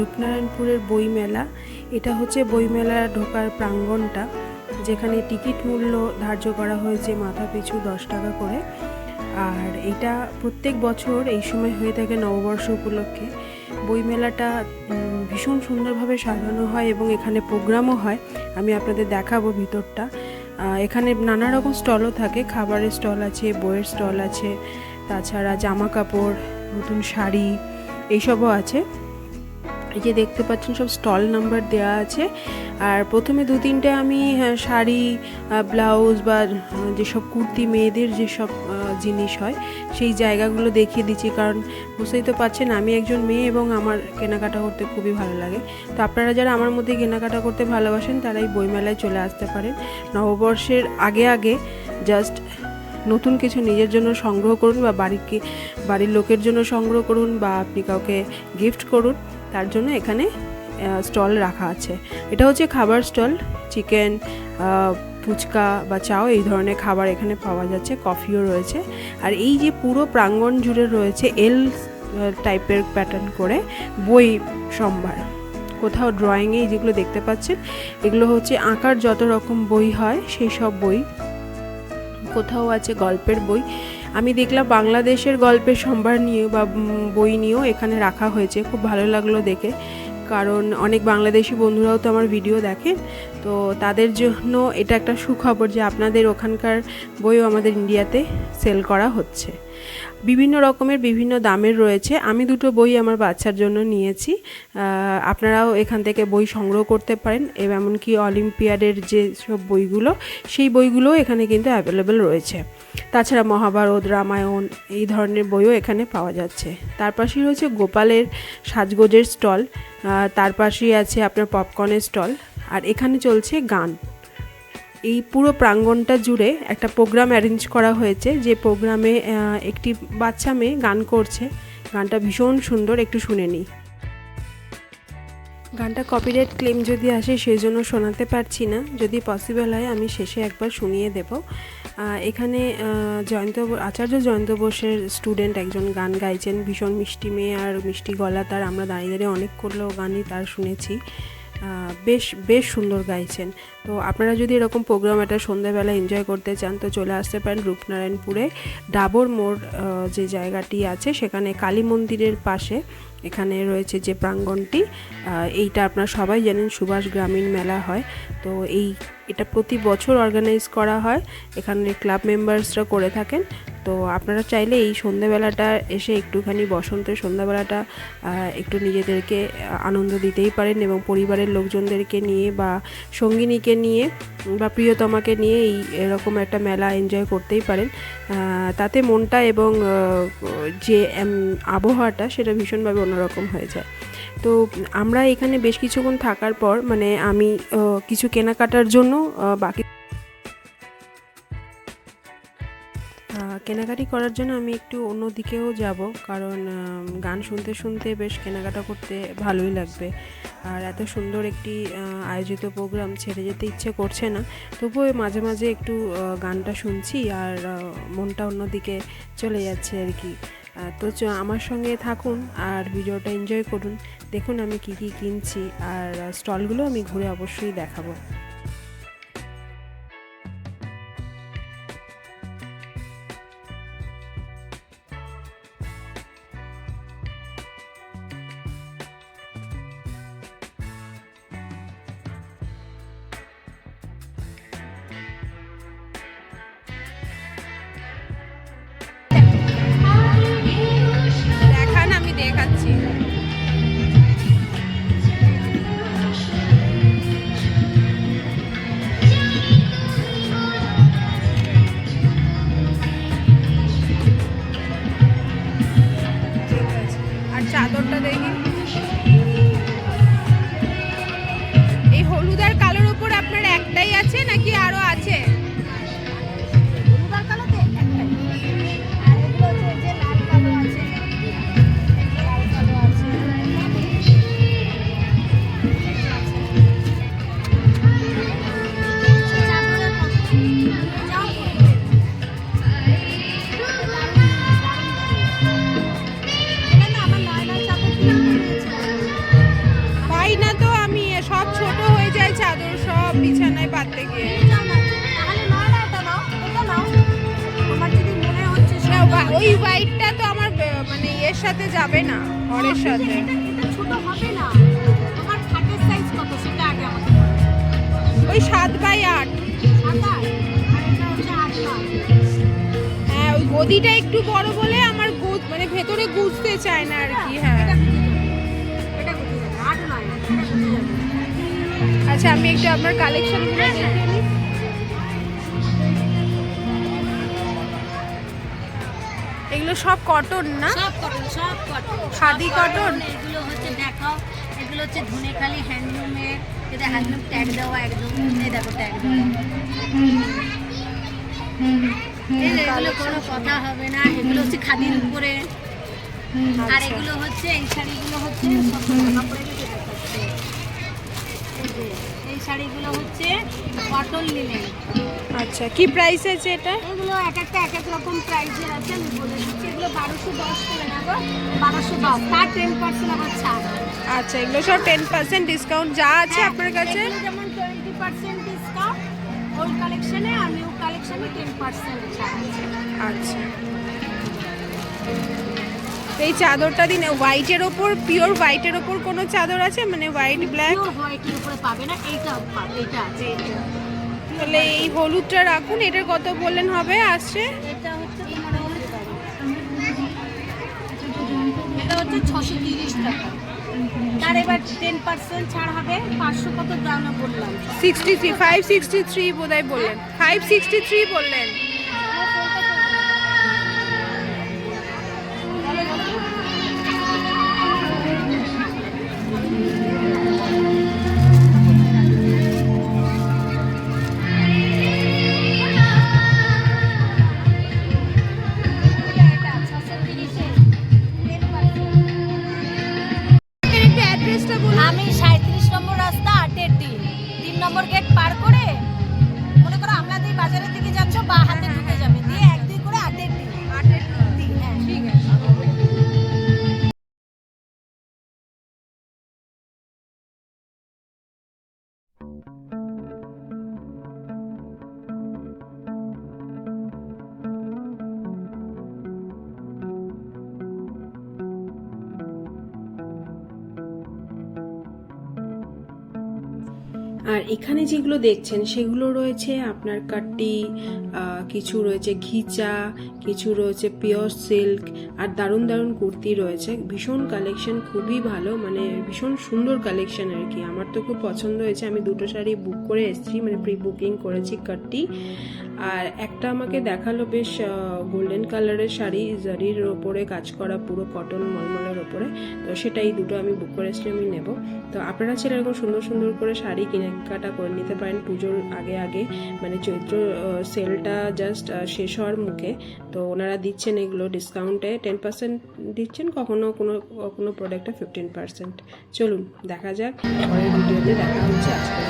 রূপনারায়ণপুরের বইমেলা। এটা হচ্ছে বইমেলা ঢোকার প্রাঙ্গণটা যেখানে টিকিট মূল্য ধার্য করা হয়েছে মাথা পিছু দশ টাকা করে। আর এটা প্রত্যেক বছর এই সময় হয়ে থাকে নববর্ষ উপলক্ষে। বইমেলাটা ভীষণ সুন্দরভাবে সাজানো হয় এবং এখানে প্রোগ্রামও হয়। আমি আপনাদের দেখাবো ভিতরটা। এখানে নানা রকম স্টলও থাকে। খাবারের স্টল আছে, বইয়ের স্টল আছে, তাছাড়া জামা কাপড় নতুন শাড়ি, এইসবও আছে। এই যে দেখতে পাচ্ছেন সব স্টল নাম্বার দেওয়া আছে। আর প্রথমে দু তিনটে আমি শাড়ি ব্লাউজ বা যেসব কুর্তি মেয়েদের যেসব জিনিস হয়, সেই জায়গাগুলো দেখিয়ে দিচ্ছি। কারণ বুঝতেই তো পাচ্ছেন, আমি একজন মেয়ে এবং আমার কেনাকাটা করতে খুবই ভালো লাগে। তো আপনারা যারা আমার মধ্যে কেনাকাটা করতে ভালোবাসেন তারা এই বইমেলায় চলে আসতে পারেন। নববর্ষের আগে আগে জাস্ট নতুন কিছু নিজের জন্য সংগ্রহ করুন বা বাড়িকে, বাড়ির লোকের জন্য সংগ্রহ করুন বা আপনি কাউকে গিফট করুন। তার জন্য এখানে স্টল রাখা আছে। এটা হচ্ছে খাবার স্টল চিকেন ফুচকা বা চাও, এই ধরনের খাবার এখানে পাওয়া যাচ্ছে কফিও রয়েছে। আর এই যে পুরো প্রাঙ্গণ জুড়ে রয়েছে এল টাইপের প্যাটার্ন করে বই সম্ভার। কোথাও ড্রয়িংয়ে যেগুলো দেখতে পাচ্ছেন, এগুলো হচ্ছে আঁকার যত রকম বই হয়, সেই সব বই। কোথাও আছে গল্পের বই আমি দেখলাম বাংলাদেশের গল্পের সম্ভার নিয়ে বা বই নিয়েও এখানে রাখা হয়েছে। খুব ভালো লাগল দেখে। কারণ অনেক বাংলাদেশি বন্ধুরাও তো আমার ভিডিও দেখেন তো তাদের জন্য এটা একটা সুখবর যে আপনাদের ওখানকার বইও আমাদের ইন্ডিয়াতে সেল করা হচ্ছে। বিভিন্ন রকমের বিভিন্ন দামের রয়েছে। আমি দুটো বই আমার বাচ্চার জন্য নিয়েছি। আপনারাও এখান থেকে বই সংগ্রহ করতে পারেন। এমনকি অলিম্পিয়াডের যে সব বইগুলো, সেই বইগুলোও এখানে কিন্তু অ্যাভেলেবেল রয়েছে। তাছাড়া মহাভারত, রামায়ণ এই ধরনের বইও এখানে পাওয়া যাচ্ছে। তার পাশেই রয়েছে গোপালের সাজগোজের স্টল তার পাশেই আছে আপনার পপকর্নের স্টল, আর এখানে চলছে গান। এই পুরো প্রাঙ্গণটা জুড়ে একটা প্রোগ্রাম অ্যারেঞ্জ করা হয়েছে, যে প্রোগ্রামে একটি বাচ্চা মেয়ে গান করছে। গানটা ভীষণ সুন্দর, একটু শুনে নিই। গানটা কপিরাইট ক্লেম যদি আসে সেই জন্য শোনাতে পারছি না। যদি পসিবল হয়, আমি শেষে একবার শুনিয়ে দেব। এখানে জয়ন্ত আচার্য জয়ন্ত বোসের স্টুডেন্ট একজন গান গাইছেন। ভীষণ মিষ্টি মেয়ে আর মিষ্টি গলা তার। আমরা দাঁড়িয়ে দাঁড়িয়ে অনেক করল গানই তার শুনেছি। বেশ বেশ সুন্দর গাইছেন। তো আপনারা যদি এরকম প্রোগ্রাম একটা সন্ধ্যাবেলা এনজয় করতে চান, তো চলে আসতে পারেন রূপনারায়ণপুরে। ডাবর মোড় যে জায়গাটি আছে, সেখানে কালী মন্দিরের পাশে। এখানে রয়েছে যে প্রাঙ্গণটি এইটা আপনারা সবাই জানেন সুভাষ গ্রামীণ মেলা হয়। তো এই, এটা প্রতি বছর অর্গানাইজ করা হয়। এখানে ক্লাব মেম্বার্সরা করে থাকেন। তো আপনারা চাইলে এই সন্ধ্যাবেলাটা এসে একটুখানি বসন্তের সন্ধ্যাবেলাটা একটু নিজেদেরকে আনন্দ দিতেই পারেন এবং পরিবারের লোকজনদেরকে নিয়ে বা সঙ্গিনীকে নিয়ে বা প্রিয়তমাকে নিয়ে এই এরকম একটা মেলা এনজয় করতেই পারেন। তাতে মনটা এবং যে আবহাওয়াটা সেটা ভীষণভাবে অন্যরকম হয়ে যায়। তো আমরা এখানে বেশ কিছুক্ষণ থাকার পর মানে আমি কিছু কেনাকাটার জন্য বাকি কেনাকাটি করার জন্য আমি একটু অন্য দিকেও যাব। কারণ গান শুনতে শুনতে বেশ কেনাকাটা করতে ভালোই লাগবে। আর এত সুন্দর একটি আয়োজিত প্রোগ্রাম ছেড়ে যেতে ইচ্ছে করছে না। তবুও মাঝে মাঝে একটু গানটা শুনছি আর মনটা অন্যদিকে চলে যাচ্ছে আর কি। তো আমার সঙ্গে থাকুন আর ভিডিওটা এনজয় করুন। দেখুন আমি কি কি কিনছি আর স্টলগুলো আমি ঘুরে অবশ্যই দেখাবো। ওই হোয়াইটটা তো আমার মানে ইয়ের সাথে যাবে না ঘরের সাথে। এটা এটা ছোট হবে না। তোমার খাটের সাইজ কত? সেটা আগে আমাকে ওই সাত বাই আট। হ্যাঁ ওই গদিটা একটু বড় বলে আমার গুজ মানে ভেতরে গুজতে চায় না আর কি হ্যাঁ। আচ্ছা আমি একটু আপনার কালেকশনগুলো দেখে নিই। সব কটন না? সব কটন সব কটন খাদি cotton? এগুলো হচ্ছে দেখাও এগুলো হচ্ছে ধনেখালি হ্যান্ডলুমের এটা হ্যান্ডলুম ট্যাগ দেওয়া একদম এই দেখো ট্যাগ দেওয়া। এই এগুলো কোনো কথা হবে না এগুলো হচ্ছে খাদির উপরে। আর আচ্ছা। এগুলো হচ্ছে এই শাড়িগুলো হচ্ছে। এই শাড়িগুলো হচ্ছে কটন লিনেন আচ্ছা কি প্রাইস আছে এটা? এগুলো এক একটা এক এক রকম প্রাইসের আছে আমি বলে বারোশো দশ করে নেব। বারোশো দশ। তার টেন পার্সেন্ট আবার ছাড় আচ্ছা এগুলো সব টেন পার্সেন্ট ডিসকাউন্ট যা আছে হ্যাঁ, আপনার কাছে? যেমন টোয়েন্টি পার্সেন্ট ডিসকাউন্ট ওল্ড কালেকশনে আর নিউ কালেকশনে টেন পার্সেন্ট ছাড় আচ্ছা। এই চাদরটা দিন হোয়াইটের ওপর পিওর হোয়াইটের ওপর কোনো চাদর আছে? মানে হোয়াইট ব্ল্যাক হোয়াইটের উপরে পাবে না এইটা এইটা আছে তাহলে এই হলুদটা রাখুন এটার কত বললেন হবে আসছে এটা হচ্ছে তোমার হলুদ পাবে এটা হচ্ছে ছশো তিরিশ টাকা। তার এবার টেন পার্সেন্ট ছাড় হবে, পাঁচশো কত দাম বললাম। Sixty three five sixty three বোধহয় বললেন। ফাইভ সিক্সটি থ্রি বললেন। আর এখানে যেগুলো দেখছেন, সেগুলো রয়েছে আপনার কাট্টি কিছু রয়েছে ঘিচা, কিছু রয়েছে পিওর সিল্ক আর দারুণ দারুণ কুর্তি রয়েছে। ভীষণ কালেকশন খুবই ভালো মানে ভীষণ সুন্দর কালেকশন আর কি। আমার তো খুব পছন্দ হয়েছে। আমি দুটো শাড়ি বুক করে এসেছি মানে প্রি বুকিং করেছি কাট্টি। আর একটা আমাকে দেখাল বেশ গোল্ডেন কালারের শাড়ি, জারির ওপরে কাজ করা পুরো কটন মলমলের ওপরে। তো সেটাই দুটো আমি বুক করে এসেছি, আমি নেব। তো আপনারা ছেলে এরকম সুন্দর সুন্দর করে শাড়ি কেনাকাটা করে নিতে পারেন পুজোর আগে আগে। মানে চৈত্র সেলটা জাস্ট শেষ হওয়ার মুখে। তো ওনারা দিচ্ছেন এগুলো ডিসকাউন্টে টেন পার্সেন্ট দিচ্ছেন, কখনো কোনো কোনো প্রোডাক্টে ফিফটিন পার্সেন্ট চলুন, দেখা যাক। ভিডিওতে দেখা হচ্ছে আজকে